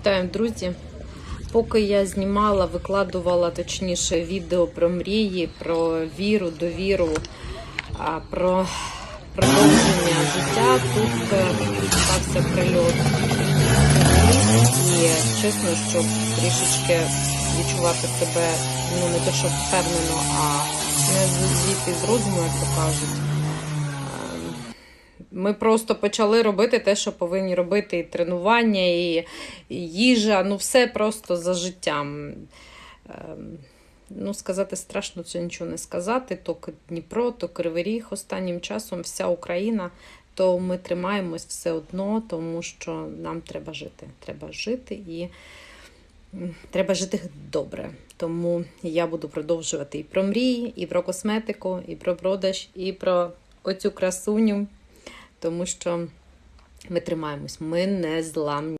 Вітаю, друзі! Поки я знімала, викладувала точніше відео про мрії, про віру, довіру, про продовження життя, тут е, стався прильот. І чесно, щоб трішечки відчувати себе ну не те, що впевнено, а не звідти з розуму, як то кажуть. Ми просто почали робити те, що повинні робити, і тренування, і, і їжа, ну все просто за життям. Ем, Ну, сказати страшно, це нічого не сказати. То Дніпро, то Кривий Ріг останнім часом вся Україна, то ми тримаємось все одно, тому що нам треба жити. Треба жити і треба жити добре. Тому я буду продовжувати і про мрії, і про косметику, і про продаж, і про оцю красуню, тому що ми тримаємось, ми не зламні.